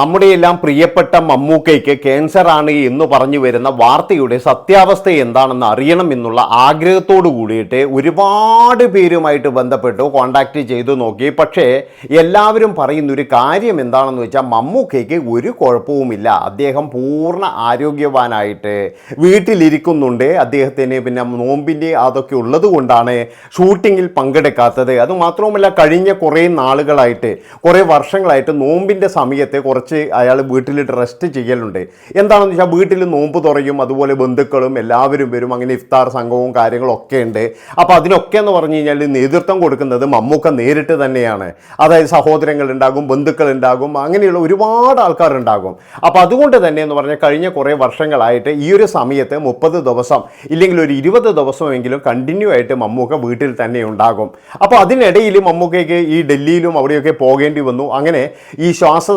നമ്മുടെ എല്ലാം പ്രിയപ്പെട്ട മമ്മൂക്കയ്ക്ക് ക്യാൻസർ ആണ് എന്ന് പറഞ്ഞു വരുന്ന വാർത്തയുടെ സത്യാവസ്ഥ എന്താണെന്ന് അറിയണം എന്നുള്ള ആഗ്രഹത്തോടു കൂടിയിട്ട് ഒരുപാട് പേരുമായിട്ട് ബന്ധപ്പെട്ടു കോണ്ടാക്ട് ചെയ്തു നോക്കി. പക്ഷേ എല്ലാവരും പറയുന്ന ഒരു കാര്യം എന്താണെന്ന് വെച്ചാൽ മമ്മൂക്കയ്ക്ക് ഒരു കുഴപ്പവുമില്ല. അദ്ദേഹം പൂർണ ആരോഗ്യവാനായിട്ട് വീട്ടിലിരിക്കുന്നുണ്ട്. അദ്ദേഹത്തിന് പിന്നെ നോമ്പിന്റെ അതൊക്കെ ഉള്ളത് കൊണ്ടാണ് ഷൂട്ടിങ്ങിൽ പങ്കെടുക്കാത്തത്. അതുമാത്രവുമല്ല കഴിഞ്ഞ കുറേ നാളുകളായിട്ട് കുറേ വർഷങ്ങളായിട്ട് നോമ്പിന്റെ സമയത്ത് കുറച്ച് അയാൾ വീട്ടിൽ റെസ്റ്റ് ചെയ്യലുണ്ട്. എന്താണെന്ന് വെച്ചാൽ വീട്ടിൽ നോമ്പ് തുറയും അതുപോലെ ബന്ധുക്കളും എല്ലാവരും വരും അങ്ങനെ ഇഫ്താർ സംഘവും കാര്യങ്ങളും ഒക്കെ ഉണ്ട്. അപ്പോൾ അതിനൊക്കെ എന്ന് പറഞ്ഞു കഴിഞ്ഞാൽ നേതൃത്വം കൊടുക്കുന്നത് മമ്മൂക്ക നേരിട്ട് തന്നെയാണ്. അതായത് സഹോദരങ്ങൾ ഉണ്ടാകും ബന്ധുക്കൾ ഉണ്ടാകും അങ്ങനെയുള്ള ഒരുപാട് ആൾക്കാരുണ്ടാകും. അപ്പോൾ അതുകൊണ്ട് തന്നെ എന്ന് പറഞ്ഞാൽ കഴിഞ്ഞ കുറേ വർഷങ്ങളായിട്ട് ഈ ഒരു സമയത്ത് മുപ്പത് ദിവസം ഇല്ലെങ്കിൽ ഒരു ഇരുപത് ദിവസമെങ്കിലും കണ്ടിന്യൂ ആയിട്ട് മമ്മൂക്ക വീട്ടിൽ തന്നെ ഉണ്ടാകും. അപ്പോൾ അതിനിടയിൽ മമ്മൂക്കയ്ക്ക് ഈ ഡൽഹിയിലും അവിടെയൊക്കെ പോകേണ്ടി വന്നു. അങ്ങനെ ഈ ശ്വാസ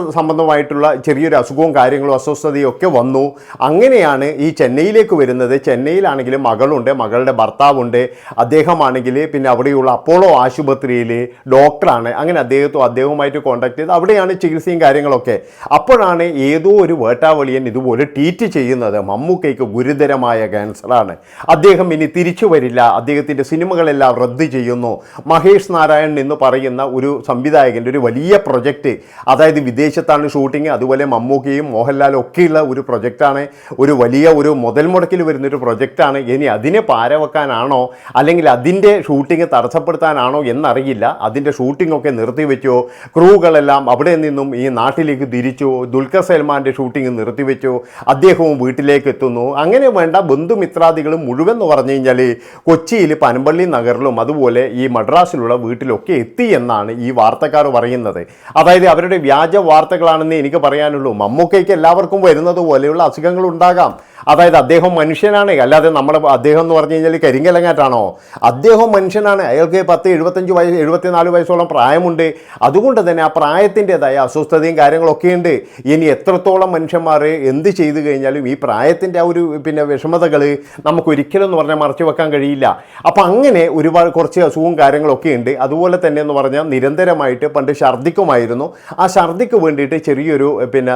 സംബന്ധമായിട്ടുള്ള ചെറിയൊരു അസുഖവും കാര്യങ്ങളും അസ്വസ്ഥതയും ഒക്കെ വന്നു. അങ്ങനെയാണ് ഈ ചെന്നൈയിലേക്ക് വരുന്നത്. ചെന്നൈയിലാണെങ്കിലും മകളുണ്ട് മകളുടെ ഭർത്താവുണ്ട്. അദ്ദേഹമാണെങ്കിൽ പിന്നെ അവിടെയുള്ള അപ്പോളോ ആശുപത്രിയിൽ ഡോക്ടറാണ്. അങ്ങനെ അദ്ദേഹത്തോ അദ്ദേഹവുമായിട്ട് കോൺടാക്ട് ചെയ്ത് അവിടെയാണ് ചികിത്സയും കാര്യങ്ങളൊക്കെ. അപ്പോഴാണ് ഏതോ ഒരു വേട്ടാവളിയൻ ഇതുപോലെ ട്വീറ്റ് ചെയ്യുന്നത്. മമ്മൂക്കയ്ക്ക് ഗുരുതരമായ ക്യാൻസറാണ് അദ്ദേഹം ഇനി തിരിച്ചു വരില്ല. അദ്ദേഹത്തിന്റെ സിനിമകളെല്ലാം റദ്ദ് ചെയ്യുന്നു. മഹേഷ് നാരായണൻ എന്ന് പറയുന്ന ഒരു സംവിധായകന്റെ ഒരു വലിയ പ്രൊജക്റ്റ് അതായത് വിദേശത്താണ് ഷൂട്ടിങ് അതുപോലെ മമ്മൂക്കയും മോഹൻലാലും ഒക്കെയുള്ള ഒരു പ്രൊജക്റ്റാണ്. ഒരു വലിയ ഒരു മുതൽ മുടക്കിൽ വരുന്നൊരു പ്രൊജക്റ്റാണ്. ഇനി അതിനെ പാരവെക്കാനാണോ? അല്ലെങ്കിൽ അതിന്റെ ഷൂട്ടിംഗ് തടസ്സപ്പെടുത്താനാണോ എന്നറിയില്ല. അതിന്റെ ഷൂട്ടിംഗ് ഒക്കെ നിർത്തിവെച്ചു ക്രൂകളെല്ലാം അവിടെ നിന്നും ഈ നാട്ടിലേക്ക് തിരിച്ചു? ദുൽഖർ സൽമാന്റെ ഷൂട്ടിംഗ് നിർത്തിവെച്ചു അദ്ദേഹവും വീട്ടിലേക്ക് എത്തുന്നു. അങ്ങനെ വേണ്ട ബന്ധുമിത്രാദികളും മുഴുവൻ എന്ന് പറഞ്ഞു കഴിഞ്ഞാൽ കൊച്ചിയിൽ പനമ്പള്ളി നഗറിലും അതുപോലെ ഈ മദ്രാസിലുള്ള വീട്ടിലൊക്കെ എത്തി എന്നാണ് ഈ വാർത്തക്കാർ പറയുന്നത്. അതായത് അവരുടെ വ്യാജ വാർത്തകളാണെന്ന് എനിക്ക് പറയാനുള്ളൂ. മമ്മൂക്കയ്ക്ക് എല്ലാവർക്കും വരുന്നത് പോലെയുള്ള അസുഖങ്ങൾ ഉണ്ടാകാം. അതായത് അദ്ദേഹം മനുഷ്യനാണ്. അല്ലാതെ നമ്മൾ അദ്ദേഹം എന്ന് പറഞ്ഞു കഴിഞ്ഞാൽ കരിങ്കലങ്ങാറ്റാണോ? അദ്ദേഹം മനുഷ്യനാണ്. അയാൾക്ക് പത്ത് എഴുപത്തഞ്ച് വയസ്സ് എഴുപത്തിനാല് വയസ്സോളം പ്രായമുണ്ട്. അതുകൊണ്ട് തന്നെ ആ പ്രായത്തിന്റെതായ അസ്വസ്ഥതയും കാര്യങ്ങളൊക്കെ ഉണ്ട്. ഇനി എത്രത്തോളം മനുഷ്യന്മാർ എന്ത് ചെയ്തു കഴിഞ്ഞാലും ഈ പ്രായത്തിന്റെ ആ ഒരു പിന്നെ വിഷമതകൾ നമുക്കൊരിക്കലും എന്ന് പറഞ്ഞാൽ മറച്ചു വെക്കാൻ കഴിയില്ല. അപ്പം അങ്ങനെ ഒരുപാട് കുറച്ച് അസുഖവും കാര്യങ്ങളൊക്കെ ഉണ്ട്. അതുപോലെ തന്നെ എന്ന് പറഞ്ഞാൽ നിരന്തരമായിട്ട് പണ്ട് ഛർദ്ദിക്കുമായിരുന്നു ആ ഛർദ്ദിക്ക് വേണ്ടിയിട്ട് ചെറിയൊരു പിന്നെ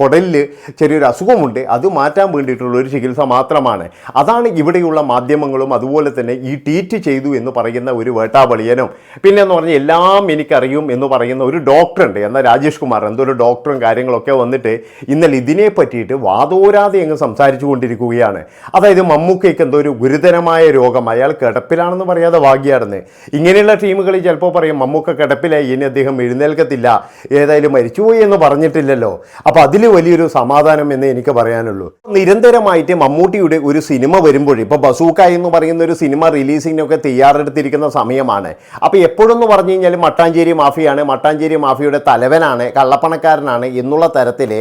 കുടലിൽ ചെറിയൊരു അസുഖമുണ്ട്. അത് മാറ്റാൻ വേണ്ടിയിട്ടുള്ള ഒരു ചികിത്സ മാത്രമാണ്. അതാണ് ഇവിടെയുള്ള മാധ്യമങ്ങളും അതുപോലെ തന്നെ ഈ ട്വീറ്റ് ചെയ്തു എന്ന് പറയുന്ന ഒരു വേട്ടാവളിയനും. പിന്നെ എന്ന് പറഞ്ഞാൽ എല്ലാം എനിക്കറിയും എന്ന് പറയുന്ന ഒരു ഡോക്ടറുണ്ട്. എന്നാൽ രാജേഷ് കുമാർ എന്തൊരു ഡോക്ടറും കാര്യങ്ങളൊക്കെ വന്നിട്ട് ഇന്നലെ ഇതിനെ പറ്റിയിട്ട് വാതോരാതെ അങ്ങ് സംസാരിച്ചു കൊണ്ടിരിക്കുകയാണ്. അതായത് മമ്മൂക്കയ്ക്ക് എന്തോ ഒരു ഗുരുതരമായ രോഗം. അയാൾ കിടപ്പിലാണെന്ന് പറയാതെ ഭാഗ്യാണെന്ന് ഇങ്ങനെയുള്ള ടീമുകളിൽ ചിലപ്പോൾ പറയും മമ്മൂക്ക കിടപ്പിലായി ഇനി അദ്ദേഹം എഴുന്നേൽക്കത്തില്ല. ഏതായാലും മരിച്ചുപോയി എന്ന് പറഞ്ഞിട്ടില്ലല്ലോ. അപ്പോൾ അതിൽ വലിയൊരു സമാധാനം എന്ന് എനിക്ക് പറയാനുള്ളൂ. നിരന്തരമായിട്ട് മമ്മൂട്ടിയുടെ ഒരു സിനിമ വരുമ്പോൾ ഇപ്പോൾ ബസൂക്ക എന്ന് പറയുന്ന ഒരു സിനിമ റിലീസിങ്ങിനൊക്കെ തയ്യാറെടുത്തിരിക്കുന്ന സമയമാണ്. അപ്പോൾ എപ്പോഴെന്ന് പറഞ്ഞു കഴിഞ്ഞാൽ മട്ടാഞ്ചേരി മാഫിയാണ് മട്ടാഞ്ചേരി മാഫിയുടെ തലവനാണ് കള്ളപ്പണക്കാരനാണ് എന്നുള്ള തരത്തിൽ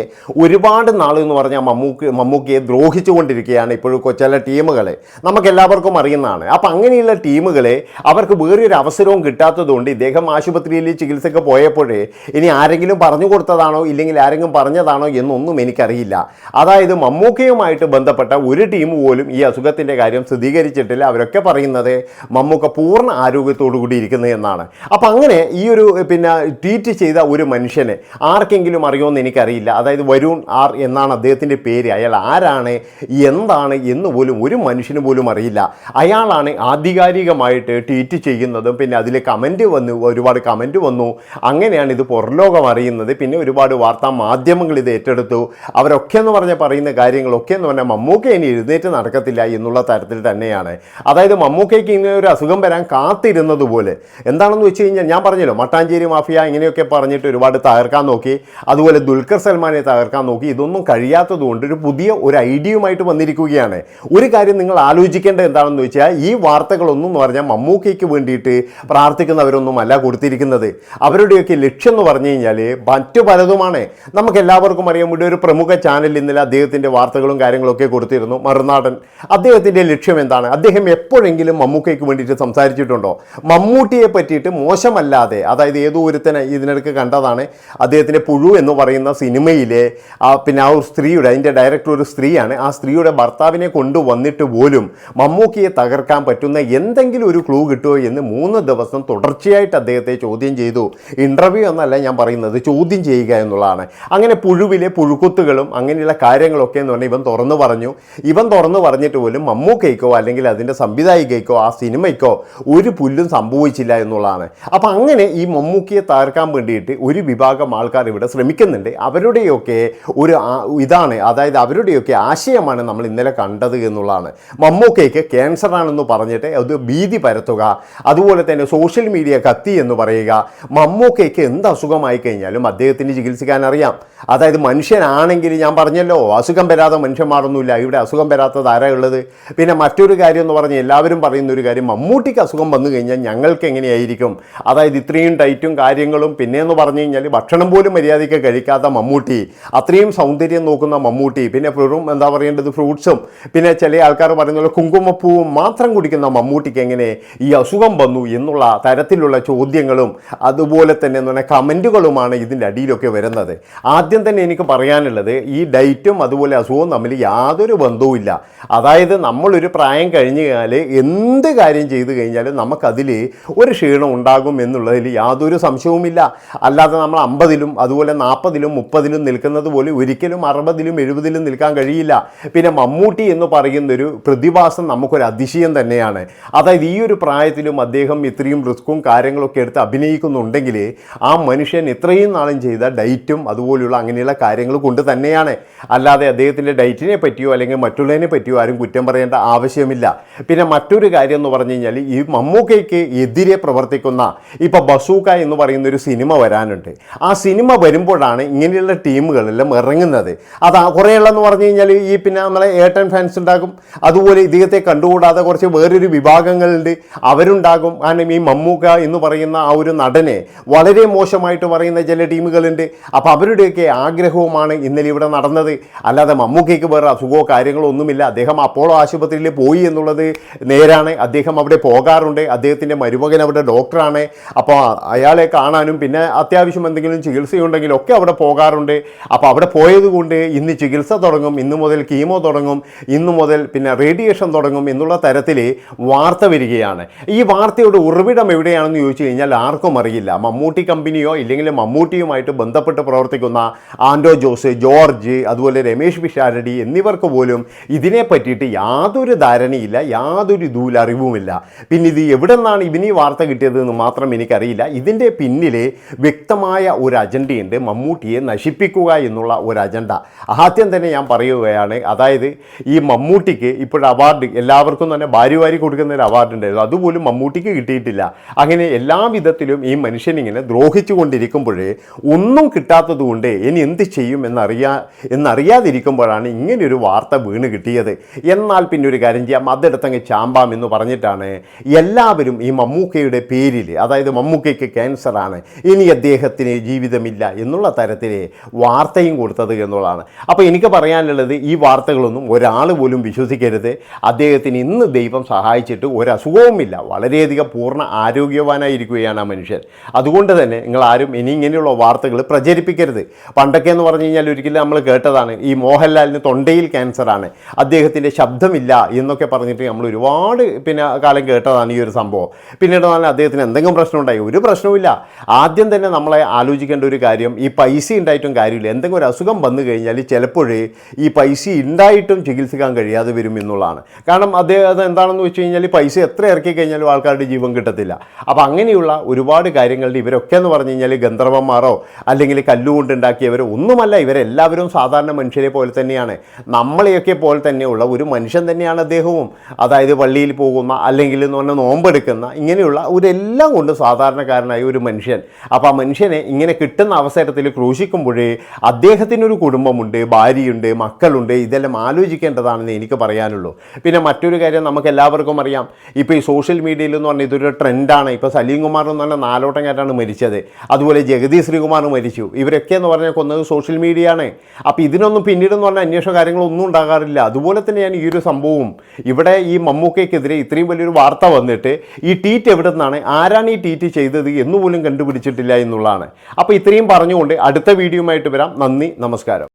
ഒരുപാട് നാൾ എന്ന് പറഞ്ഞാൽ മമ്മൂക്ക് മമ്മൂക്കിയെ ദ്രോഹിച്ചുകൊണ്ടിരിക്കുകയാണ് ഇപ്പോഴും ചില ടീമുകൾ നമുക്കെല്ലാവർക്കും അറിയുന്നതാണ്. അപ്പോൾ അങ്ങനെയുള്ള ടീമുകളെ അവർക്ക് വേറൊരു അവസരവും കിട്ടാത്തതുകൊണ്ട് ഇദ്ദേഹം ആശുപത്രിയിൽ ചികിത്സയ്ക്ക് പോയപ്പോഴേ ഇനി ആരെങ്കിലും പറഞ്ഞു കൊടുത്തതാണോ ഇല്ലെങ്കിൽ ആരെങ്കിലും പറഞ്ഞതാണോ എന്നൊന്നും എനിക്കറിയില്ല. അതായത് മമ്മൂക്കയുമായിട്ട് ബന്ധപ്പെട്ട ഒരു ടീം പോലും ഈ അസുഖത്തിന്റെ കാര്യം സ്ഥിരീകരിച്ചിട്ടില്ല. അവരൊക്കെ പറയുന്നത് മമ്മൂക്ക പൂർണ ആരോഗ്യത്തോടു കൂടി ഇരിക്കുന്നത് എന്നാണ്. അപ്പം അങ്ങനെ ഈ ഒരു പിന്നെ ട്വീറ്റ് ചെയ്ത ഒരു മനുഷ്യനെ ആർക്കെങ്കിലും അറിയുമെന്ന് എനിക്കറിയില്ല. അതായത് വരുൺ ആർ എന്നാണ് അദ്ദേഹത്തിന്റെ പേര്. അയാൾ ആരാണ് എന്താണ് എന്ന് പോലും ഒരു മനുഷ്യന് പോലും അറിയില്ല. അയാളാണ് ആധികാരികമായിട്ട് ട്വീറ്റ് ചെയ്യുന്നതും പിന്നെ അതിൽ കമന്റ് വന്നു ഒരുപാട് കമന്റ് വന്നു. അങ്ങനെയാണ് ഇത് പുറലോകം അറിയുന്നത്. പിന്നെ ഒരുപാട് വാർത്താ മാധ്യമങ്ങൾ ഇത് ഏറ്റെടുത്തു. അവരൊക്കെ എന്ന് പറഞ്ഞാൽ പറയുന്ന കാര്യങ്ങളൊക്കെ എന്ന് പറഞ്ഞാൽ മമ്മൂക്ക ഇനി എഴുന്നേറ്റ് നടക്കത്തില്ല എന്നുള്ള തരത്തിൽ തന്നെയാണ്. അതായത് മമ്മൂക്കയ്ക്ക് ഇങ്ങനെ ഒരു അസുഖം വരാൻ കാത്തിരുന്നത് പോലെ. എന്താണെന്ന് വെച്ച് കഴിഞ്ഞാൽ ഞാൻ പറഞ്ഞല്ലോ മട്ടാഞ്ചേരി മാഫിയ ഇങ്ങനെയൊക്കെ പറഞ്ഞിട്ട് ഒരുപാട് തകർക്കാൻ നോക്കി അതുപോലെ ദുൽഖർ സൽമാനെ തകർക്കാൻ നോക്കി ഇതൊന്നും കഴിയാത്തത് കൊണ്ട് ഒരു പുതിയ ഒരു ഐഡിയയുമായിട്ട് വന്നിരിക്കുകയാണ്. ഒരു കാര്യം നിങ്ങൾ ആലോചിക്കേണ്ടത് എന്താണെന്ന് വെച്ചാൽ ഈ വാർത്തകളൊന്നും എന്ന് പറഞ്ഞാൽ മമ്മൂക്കയ്ക്ക് വേണ്ടിയിട്ട് പ്രാർത്ഥിക്കുന്നവരൊന്നും അല്ല കൊടുത്തിരിക്കുന്നത്. അവരുടെയൊക്കെ ലക്ഷ്യം എന്ന് പറഞ്ഞു കഴിഞ്ഞാൽ മറ്റു പലതുമാണ്. നമുക്ക് എല്ലാവർക്കും അറിയാം ഇവിടെ ഒരു പ്രമുഖ ചാനൽ ഇന്നലെ അദ്ദേഹത്തിന്റെ വാർത്തകളും കാര്യങ്ങളൊക്കെ കൊടുത്തിരുന്നു മറുനാടൻ. അദ്ദേഹത്തിന്റെ ലക്ഷ്യം എന്താണ്? അദ്ദേഹം എപ്പോഴെങ്കിലും മമ്മൂക്കയ്ക്ക് വേണ്ടിയിട്ട് സംസാരിച്ചിട്ടുണ്ടോ? മമ്മൂട്ടിയെ പറ്റിയിട്ട് മോശമല്ലാതെ അതായത് ഏതോ ഒരുത്തനെ ഇതിനിടയ്ക്ക് കണ്ടതാണ്. അദ്ദേഹത്തിന്റെ പുഴു എന്ന് പറയുന്ന സിനിമയിലെ ആ പിന്നെ ആ ഒരു സ്ത്രീയുടെ അതിന്റെ ഡയറക്ടർ ഒരു സ്ത്രീയാണ്. ആ സ്ത്രീയുടെ ഭർത്താവിനെ കൊണ്ടുവന്നിട്ട് പോലും മമ്മൂക്കിയെ തകർക്കാൻ പറ്റുന്ന എന്തെങ്കിലും ഒരു ക്ലൂ കിട്ടുമോ എന്ന് മൂന്ന് ദിവസം തുടർച്ചയായിട്ട് അദ്ദേഹത്തെ ചോദ്യം ചെയ്തു. ഇന്റർവ്യൂ എന്നല്ല ഞാൻ പറയുന്നത് ചോദ്യം ചെയ്യുക എന്നുള്ളതാണ്. അങ്ങനെ പുഴുവിലെ പുഴുക്കുത്തുകളും അങ്ങനെയുള്ള കാര്യങ്ങളൊക്കെ എന്ന് പറഞ്ഞാൽ തുറന്നു പറഞ്ഞു. ഇവൻ തുറന്നു പറഞ്ഞിട്ട് പോലും മമ്മൂക്കയ്ക്കോ അല്ലെങ്കിൽ അതിന്റെ സംവിധായികയ്ക്കോ ആ സിനിമയ്ക്കോ ഒരു പുല്ലും സംഭവിച്ചില്ല എന്നുള്ളതാണ്. അപ്പം അങ്ങനെ ഈ മമ്മൂക്കിയെ തകർക്കാൻ വേണ്ടിയിട്ട് ഒരു വിഭാഗം ആൾക്കാർ ഇവിടെ ശ്രമിക്കുന്നുണ്ട്. അവരുടെയൊക്കെ ഒരു ഇതാണ് അതായത് അവരുടെയൊക്കെ ആശയമാണ് നമ്മൾ ഇന്നലെ കണ്ടത് എന്നുള്ളതാണ്. മമ്മൂക്കയ്ക്ക് ക്യാൻസർ ആണെന്ന് പറഞ്ഞിട്ട് അത് ഭീതി പരത്തുക അതുപോലെ തന്നെ സോഷ്യൽ മീഡിയ കത്തി എന്ന് പറയുക. മമ്മൂക്കയ്ക്ക് എന്ത് അസുഖമായി കഴിഞ്ഞാലും അദ്ദേഹത്തിന് ചികിത്സിക്കാൻ അറിയാം. അതായത് മനുഷ്യനാണെങ്കിൽ ഞാൻ പറഞ്ഞല്ലോ അസുഖം വരാതെ മനുഷ്യന്മാരൊന്നുമില്ല. ഇവിടെ അസുഖം വരാത്തത് ആരാ ഉള്ളത്? പിന്നെ മറ്റൊരു കാര്യം എന്ന് പറഞ്ഞാൽ എല്ലാവരും പറയുന്ന ഒരു കാര്യം മമ്മൂട്ടിക്ക് അസുഖം വന്നു കഴിഞ്ഞാൽ ഞങ്ങൾക്ക് എങ്ങനെയായിരിക്കും? അതായത് ഇത്രയും ഡയറ്റും കാര്യങ്ങളും പിന്നെയെന്ന് പറഞ്ഞു കഴിഞ്ഞാൽ ഭക്ഷണം പോലും മര്യാദയ്ക്ക് കഴിക്കാത്ത മമ്മൂട്ടി അത്രയും സൗന്ദര്യം നോക്കുന്ന മമ്മൂട്ടി പിന്നെ വെറും എന്താ പറയേണ്ടത് ഫ്രൂട്ട്സും. പിന്നെ ചില ആൾക്കാർ പറയുന്ന പോലെ കുങ്കുമപ്പൂവും മാത്രം കുടിക്കുന്ന മമ്മൂട്ടിക്ക് എങ്ങനെ ഈ അസുഖം വന്നു എന്നുള്ള തരത്തിലുള്ള ചോദ്യങ്ങളും അതുപോലെ തന്നെ എന്ന് പറഞ്ഞാൽ കമന്റുകളുമാണ് ഇതിന്റെ അടിയിലൊക്കെ വരുന്നത്. ആദ്യം തന്നെ എനിക്ക് പറയാനുള്ളത് ഈ ഡയറ്റും അതുപോലെ അസുഖവും തമ്മിൽ യാതൊരു ബന്ധവുമില്ല അതായത് നമ്മളൊരു പ്രായം കഴിഞ്ഞ് കഴിഞ്ഞാൽ എന്ത് കാര്യം ചെയ്തു കഴിഞ്ഞാലും നമുക്കതിൽ ഒരു ക്ഷീണം ഉണ്ടാകും എന്നുള്ളതിൽ യാതൊരു സംശയവുമില്ല അല്ലാതെ നമ്മൾ അമ്പതിലും അതുപോലെ നാൽപ്പതിലും മുപ്പതിലും നിൽക്കുന്നത് പോലെ ഒരിക്കലും അറുപതിലും എഴുപതിലും നിൽക്കാൻ കഴിയില്ല. പിന്നെ മമ്മൂട്ടി എന്ന് പറയുന്നൊരു പ്രതിഭാസം നമുക്കൊരു അതിശയം തന്നെയാണ്. അതായത് ഈ ഒരു പ്രായത്തിലും അദ്ദേഹം ഇത്രയും റിസ്ക്കും കാര്യങ്ങളൊക്കെ എടുത്ത് അഭിനയിക്കുന്നുണ്ടെങ്കിൽ ആ മനുഷ്യൻ ഇത്രയും നാളും ചെയ്ത ഡയറ്റും അതുപോലെയുള്ള അങ്ങനെയുള്ള കാര്യങ്ങൾ കൊണ്ട് തന്നെയാണ്. അല്ലാതെ അദ്ദേഹത്തിന്റെ ഡയറ്റിനെ പറ്റിയോ അല്ലെങ്കിൽ മറ്റുള്ളതിനെ പറ്റിയോ ആരും കുറ്റം പറയേണ്ട ആവശ്യമില്ല. പിന്നെ മറ്റൊരു കാര്യം എന്ന് പറഞ്ഞു കഴിഞ്ഞാൽ ഈ മമ്മൂക്കയ്ക്ക് എതിരെ പ്രവർത്തിക്കുന്ന ഇപ്പോൾ ബസൂക്ക എന്ന് പറയുന്ന ഒരു സിനിമ വരാനുണ്ട്. ആ സിനിമ വരുമ്പോഴാണ് ഇങ്ങനെയുള്ള ടീമുകളെല്ലാം ഇറങ്ങുന്നത്. അത് കുറേയുള്ളതെന്ന് പറഞ്ഞു കഴിഞ്ഞാൽ ഈ പിന്നെ നമ്മളെ ഏട്ടൻ ഫാൻസ് ഉണ്ടാകും. അതുപോലെ ഇദ്ദേഹത്തെ കണ്ടുകൂടാതെ കുറച്ച് വേറൊരു വിഭാഗങ്ങളുണ്ട്. അവരുണ്ടാകും. കാരണം ഈ മമ്മൂക്ക എന്ന് പറയുന്ന ആ ഒരു നടനെ വളരെ മോശമായിട്ട് പറയുന്ന ചില ടീമുകളുണ്ട്. അപ്പോൾ അവരുടെയൊക്കെ ആഗ്രഹവുമാണ് ഇന്നലെ ഇവിടെ നടന്നത്. അല്ലാതെ മമ്മൂക്കയ്ക്ക് വേറെ അസുഖമോ കാര്യങ്ങളോ ഒന്നുമില്ല. അദ്ദേഹം അപ്പോളോ ആശുപത്രിയിൽ പോയി എന്നുള്ളത് നേരാണ്. അദ്ദേഹം അവിടെ പോകാറുണ്ട്. അദ്ദേഹത്തിന്റെ മരുമകൻ അവിടെ ഡോക്ടറാണ്. അപ്പോൾ അയാളെ കാണാനും പിന്നെ അത്യാവശ്യം എന്തെങ്കിലും ചികിത്സയുണ്ടെങ്കിലും ഒക്കെ അവിടെ പോകാറുണ്ട്. അപ്പോൾ അവിടെ പോയതുകൊണ്ട് ഇന്ന് ചികിത്സ തുടങ്ങും ഇന്നു മുതൽ കീമോ തുടങ്ങും ഇന്നു മുതൽ പിന്നെ റേഡിയേഷൻ തുടങ്ങും എന്നുള്ള തരത്തിൽ വാർത്ത വരികയാണ്. ഈ വാർത്തയുടെ ഉറവിടം എവിടെയാണെന്ന് ചോദിച്ചു കഴിഞ്ഞാൽ ആർക്കും അറിയില്ല. മമ്മൂട്ടി കമ്പനിയോ ഇല്ലെങ്കിൽ മമ്മൂട്ടിയുമായിട്ട് ബന്ധപ്പെട്ട് പ്രവർത്തിക്കുന്ന ആൻഡോ ജോസ് ജോർജ് അതുപോലെ രമേഷ് പിഷാരടി എന്നിവർക്ക് പോലും ഇതിനെ പറ്റിയിട്ട് യാതൊരു ധാരണയില്ല യാതൊരു ദൂലറിവുമില്ല പിന്നെ ഇത് എവിടെ നിന്നാണ് ഇവന് വാർത്ത കിട്ടിയതെന്ന് മാത്രം എനിക്കറിയില്ല. ഇതിന്റെ പിന്നിൽ വ്യക്തമായ ഒരു അജണ്ടയുണ്ട്. മമ്മൂട്ടിയെ നശിപ്പിക്കുക എന്നുള്ള ഒരു അജണ്ട. ആദ്യം തന്നെ ഞാൻ പറയുകയാണ് അതായത് ഈ മമ്മൂട്ടിക്ക് ഇപ്പോൾ അവാർഡ് എല്ലാവർക്കും തന്നെ ഭാര്യ വാരി കൊടുക്കുന്ന ഒരു അവാർഡ് ഉണ്ടായിരുന്നു. അതുപോലും മമ്മൂട്ടിക്ക് കിട്ടിയിട്ടില്ല. അങ്ങനെ എല്ലാ വിധത്തിലും ഈ മനുഷ്യനിങ്ങനെ ദ്രോഹിച്ചു കൊണ്ടിരിക്കുമ്പോഴേ ഒന്നും കിട്ടാത്തത് കൊണ്ട് ഇനി എന്ത് ചെയ്യും എന്നറിയാ എന്നറിയാതിരിക്കുമ്പോഴാണ് ഇങ്ങനെ ഒരു വാർത്ത വീണ് കിട്ടിയത്. എന്നാൽ പിന്നെ ഒരു കാര്യം ചെയ്യാം. അതെടുത്തങ്ങ് ചാമ്പാം എന്ന് പറഞ്ഞിട്ടാണ് എല്ലാവരും ഈ മമ്മൂക്കയുടെ പേരിൽ അതായത് മമ്മൂക്കയ്ക്ക് ക്യാൻസറാണ് ഇനി അദ്ദേഹത്തിന് ജീവിതമില്ല എന്നുള്ള തരത്തിൽ വാർത്തയും കൊടുത്തത് എന്നുള്ളതാണ്. അപ്പോൾ എനിക്ക് പറയാനുള്ളത് ഈ വാർത്തകളൊന്നും ഒരാൾ പോലും വിശ്വസിക്കരുത്. അദ്ദേഹത്തിന് ഇന്ന് ദൈവം സഹായിച്ചിട്ട് ഒരസുഖവുമില്ല. വളരെയധികം പൂർണ ആരോഗ്യവാനായിരിക്കുകയാണ് ആ മനുഷ്യൻ. അതുകൊണ്ട് തന്നെ നിങ്ങൾ ആരും ഇനി ഇങ്ങനെയുള്ള വാർത്തകൾ പ്രചരിപ്പിക്കരുത്. പണ്ടൊക്കെ എന്ന് പറഞ്ഞു കഴിഞ്ഞാൽ ഒരിക്കലും നമ്മൾ കേട്ടതാണ് ഈ മോഹൻലാലിന് തൊണ്ടയിൽ ക്യാൻസറാണ്. അദ്ദേഹത്തിന്റെ ശബ്ദമില്ല എന്നൊക്കെ പറഞ്ഞിട്ട് നമ്മൾ ഒരുപാട് പിന്നെ കാലം കേട്ടതാണ് ഈ ഒരു സംഭവം. പിന്നീട് പറഞ്ഞാൽ അദ്ദേഹത്തിന് എന്തെങ്കിലും പ്രശ്നമുണ്ടായി? ഒരു പ്രശ്നവുമില്ല. ആദ്യം തന്നെ നമ്മളെ ആലോചിക്കേണ്ട ഒരു കാര്യം ഈ പൈസ ഉണ്ടായിട്ടും കാര്യമില്ല. എന്തെങ്കിലും ഒരു അസുഖം വന്നു കഴിഞ്ഞാൽ ചിലപ്പോഴേ ഈ പൈസ ഉണ്ടായിട്ടും ചികിത്സിക്കാൻ കഴിയാതെ വരും എന്നുള്ളതാണ്. കാരണം അദ്ദേഹം എന്താണെന്ന് വെച്ച് കഴിഞ്ഞാൽ പൈസ എത്ര ഇറക്കി കഴിഞ്ഞാലും ആൾക്കാരുടെ ജീവൻ കിട്ടത്തില്ല. അപ്പോൾ അങ്ങനെയുള്ള ഒരുപാട് കാര്യങ്ങളുടെ ഇവരൊക്കെ എന്ന് പറഞ്ഞു കഴിഞ്ഞാൽ ഗന്ധർവന്മാരോ അല്ലെങ്കിൽ കല്ലുകൊണ്ട് ഉണ്ടാക്കിയവരോ ഒന്നുമല്ല. ഇവരെല്ലാവരും സാധാരണ മനുഷ്യരെ പോലെ തന്നെയാണ്. നമ്മളെയൊക്കെ പോലെ തന്നെയുള്ള ഒരു മനുഷ്യൻ തന്നെയാണ് അദ്ദേഹവും. അതായത് പള്ളിയിൽ പോകുന്ന അല്ലെങ്കിൽ എന്ന് പറഞ്ഞാൽ നോമ്പെടുക്കുന്ന ഇങ്ങനെയുള്ള ഒരു എല്ലാം കൊണ്ട് സാധാരണക്കാരനായ ഒരു മനുഷ്യൻ. അപ്പോൾ ആ മനുഷ്യനെ ഇങ്ങനെ കിട്ടുന്ന അവസരത്തിൽ ക്രൂശിക്കുമ്പോഴേ അദ്ദേഹത്തിനൊരു കുടുംബമുണ്ട് ഭാര്യയുണ്ട് മക്കളുണ്ട്. ഇതെല്ലാം ആലോചിക്കേണ്ടതാണെന്ന് എനിക്ക് പറയാനുള്ളൂ. പിന്നെ മറ്റൊരു കാര്യം നമുക്ക് എല്ലാവർക്കും അറിയാം. ഇപ്പോൾ ഈ സോഷ്യൽ മീഡിയയിൽ എന്ന് പറഞ്ഞാൽ ഇതൊരു ട്രെൻഡാണ്. ഇപ്പോൾ സലീം കുമാർ എന്ന് പറഞ്ഞാൽ നാലോട്ടങ്ങാറ്റാണ് മരിച്ചത്. അതുപോലെ ജഗതി ശ്രീകുമാർ മരിച്ചു. ഇവരൊക്കെ എന്ന് പറഞ്ഞാൽ കൊന്നത് സോഷ്യൽ മീഡിയ ആണ് അപ്പോൾ ഇതിനൊന്നും പിന്നീട് എന്ന് പറഞ്ഞാൽ അന്വേഷണ കാര്യങ്ങളൊന്നും ഉണ്ടാകാറില്ല. അതുപോലെ തന്നെയാണ് ഈ ഒരു സംഭവവും ഇവിടെ ഈ മമ്മൂക്കയ്ക്കെതിരെ ഇത്രയും വലിയൊരു വാർത്ത വന്നിട്ട് ഈ ട്വീറ്റ് എവിടെ നിന്നാണ് ആരാണ് ഈ ട്വീറ്റ് ചെയ്തത് എന്നുപോലും കണ്ടുപിടിച്ചിട്ടില്ല എന്നുള്ളതാണ്. അപ്പോൾ ഇത്രയും പറഞ്ഞുകൊണ്ട് അടുത്ത വീഡിയോയുമായിട്ട് വരാം. നന്ദി നമസ്കാരം.